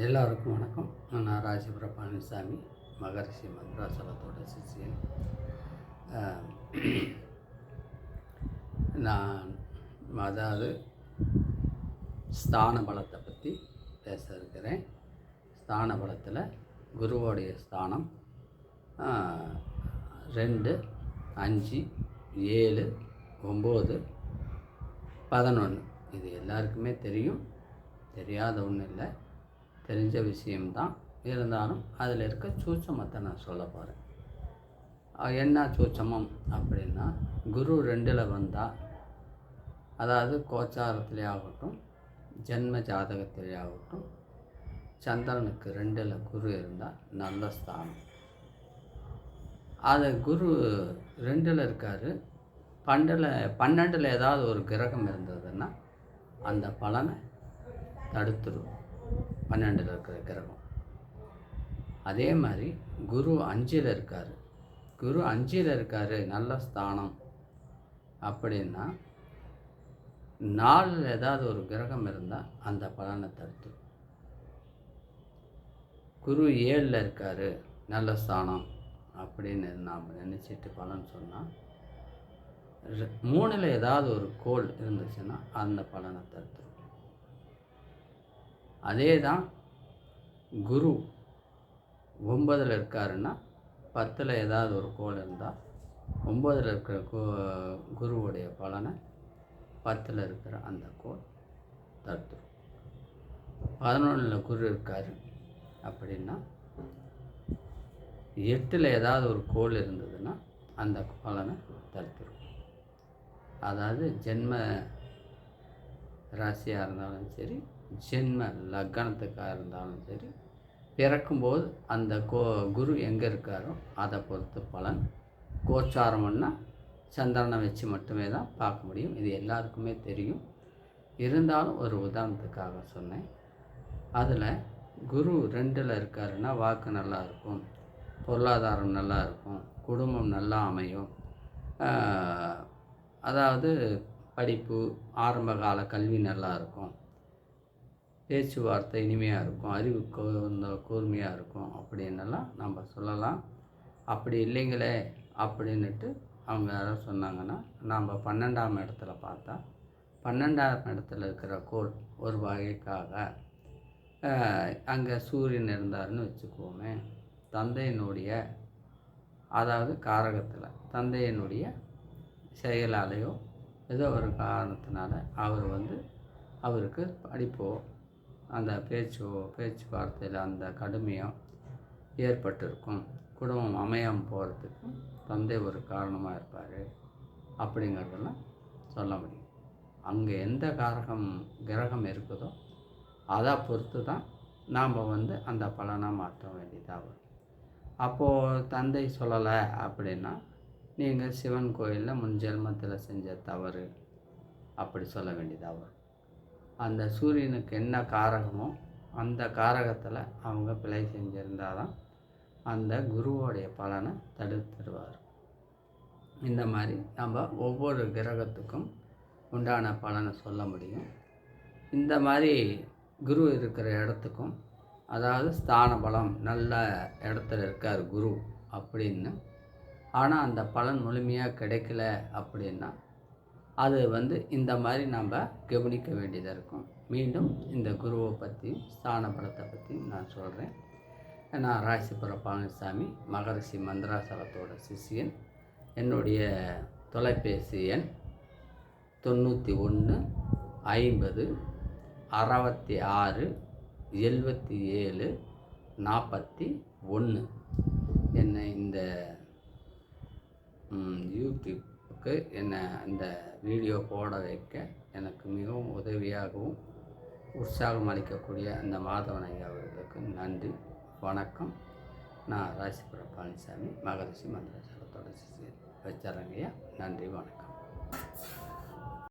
எல்லாருக்கும் வணக்கம். நான் ராஜபுர பழனிசாமி மகரிஷி மந்திராசலத்தோட சிஷியன். நான் அதாவது ஸ்தான பலத்தை பற்றி பேச இருக்கிறேன். ஸ்தான பலத்தில் குருவோடைய ஸ்தானம் ரெண்டு அஞ்சு ஏழு ஒம்பது பதினொன்று இது எல்லாருக்குமே தெரியும். தெரியாத ஒன்றும் இல்லை. தெரிஞ்ச விஷயம்தான். இருந்தாலும் அதில் இருக்க சூட்சமத்தை நான் சொல்ல போகிறேன் என்ன சூட்சமம் அப்படின்னா குரு ரெண்டில் வந்தால் அதாவது கோச்சாரத்திலே ஆகட்டும் ஜென்ம ஜாதகத்திலே ஆகட்டும் சந்திரனுக்கு ரெண்டில் குரு இருந்தால் நல்ல ஸ்தானம். அது குரு ரெண்டில் இருக்கார். பண்டில் பன்னெண்டில் ஏதாவது ஒரு கிரகம் இருந்ததுன்னா அந்த பலனை தடுத்துடும் பன்னெண்டில் இருக்கிற கிரகம். அதே மாதிரி குரு அஞ்சில் இருக்கார். குரு அஞ்சில் இருக்கார் நல்ல ஸ்தானம். அப்படின்னா நாளில் ஏதாவது ஒரு கிரகம் இருந்தால் அந்த பலனை தடுத்து. குரு ஏழில் இருக்கார் நல்ல ஸ்தானம். அப்படின்னு நாம் நினச்சிட்டு பலன் சொன்னால் மூணில் ஏதாவது ஒரு கோள் இருந்துச்சுன்னா அந்த பலனை தடுத்துரும். அதே தான் குரு ஒன்பதில் இருக்காருன்னா பத்தில் ஏதாவது ஒரு கோள் இருந்தால் ஒம்பதில் இருக்கிற கோ குருவுடைய பலனை பத்தில் இருக்கிற அந்த கோள் தடுத்துரும். பதினொன்றில் குரு இருக்கார் அப்படின்னா எட்டில் ஏதாவது ஒரு கோள் இருந்ததுன்னா அந்த பலனை தடுத்துரும். அதாவது ஜென்ம ராசியாக இருந்தாலும் சரி ஜென்ம லக்கணத்துக்காக இருந்தாலும் சரி பிறக்கும்போது அந்த கோ குரு எங்கே இருக்காரோ அதை பொறுத்து பலன். கோச்சாரம்னா சந்திரனை வச்சு மட்டுமே தான் பார்க்க முடியும். இது எல்லாருக்குமே தெரியும். இருந்தாலும் ஒரு உதாரணத்துக்காக சொன்னேன். அதில் குரு ரெண்டில் இருக்காருன்னா வாக்கு நல்லா இருக்கும் பொருளாதாரம் நல்லா இருக்கும் குடும்பம் நல்லா அமையும். அதாவது படிப்பு ஆரம்ப கால கல்வி நல்லா இருக்கும். பேச்சுவார்த்தை இனிமையாக இருக்கும் அறிவு கூர்ந்த கூர்மையாக இருக்கும் அப்படின்னெல்லாம் நம்ம சொல்லலாம். அப்படி இல்லைங்களே அப்படின்னுட்டு அவங்க யாராவது சொன்னாங்கன்னா நாம் பன்னெண்டாம் இடத்துல பார்த்தா பன்னெண்டாம் இடத்துல இருக்கிற கோள் ஒரு வகைக்காக அங்கே சூரியன் இருந்தாருன்னு வச்சுக்குவோமே தந்தையினுடைய அதாவது காரகத்தில் தந்தையினுடைய செயலாலேயோ ஏதோ ஒரு காரணத்தினால அவர் வந்து அவருக்கு படிப்போ அந்த பேச்சு பேச்சுவார்த்தையில் அந்த கடுமையும் ஏற்பட்டிருக்கும். குடும்பம் அமையாமல் போகிறதுக்கு தந்தை ஒரு காரணமாக இருப்பார் அப்படிங்கிறதெல்லாம் சொல்ல முடியும். அங்கே எந்த காரகம் கிரகம் இருக்குதோ அதை பொறுத்து தான் நாம் வந்து அந்த பலனாக மாற்ற வேண்டியதாக வரும். அப்போது தந்தை சொல்லலை அப்படின்னா நீங்கள் சிவன் கோயிலில் முன் ஜென்மத்தில் செஞ்ச தவறு அப்படி சொல்ல வேண்டியதாக வரும். அந்த சூரியனுக்கு என்ன காரகமோ அந்த காரகத்தில் அவங்க பிழை செஞ்சுருந்தால் தான் அந்த குருவோடைய பலனை தடுத்துடுவார் இந்த மாதிரி நம்ம ஒவ்வொரு கிரகத்துக்கும் உண்டான பலனை சொல்ல முடியும். இந்த மாதிரி குரு இருக்கிற இடத்துக்கும் அதாவது ஸ்தான பலம் நல்ல இடத்துல இருக்கார் குரு அப்படின்னு. ஆனால் அந்த பலன் முழுமையாக கிடைக்கல அப்படின்னா அது வந்து இந்த மாதிரி நம்ம கவனிக்க வேண்டியதாக இருக்கும். மீண்டும் இந்த குருவை பற்றி ஸ்தான பலத்தை பற்றி நான் சொல்கிறேன் நான் ராசிபுர பழனிசாமி மகரிஷி மந்திராசலத்தோட சிஷியன் என்னுடைய தொலைபேசி எண் தொண்ணூற்றி ஒன்று ஐம்பது அறுபத்தி ஆறு எழுபத்தி ஏழு நாற்பத்தி ஒன்று என்னை இந்த யூடியூப் யூடியூப்புக்கு என்னை இந்த வீடியோ போட வைக்க எனக்கு மிகவும் உதவியாகவும் உற்சாகம் அளிக்கக்கூடிய அந்த மாதவன் ஐயா அவர்களுக்கு நன்றி வணக்கம். நான் ராசிபுரம் பழனிசாமி மகரிஷி மந்திரசலத்தோட சிசியர் வச்சாரங்கய்யா நன்றி வணக்கம்.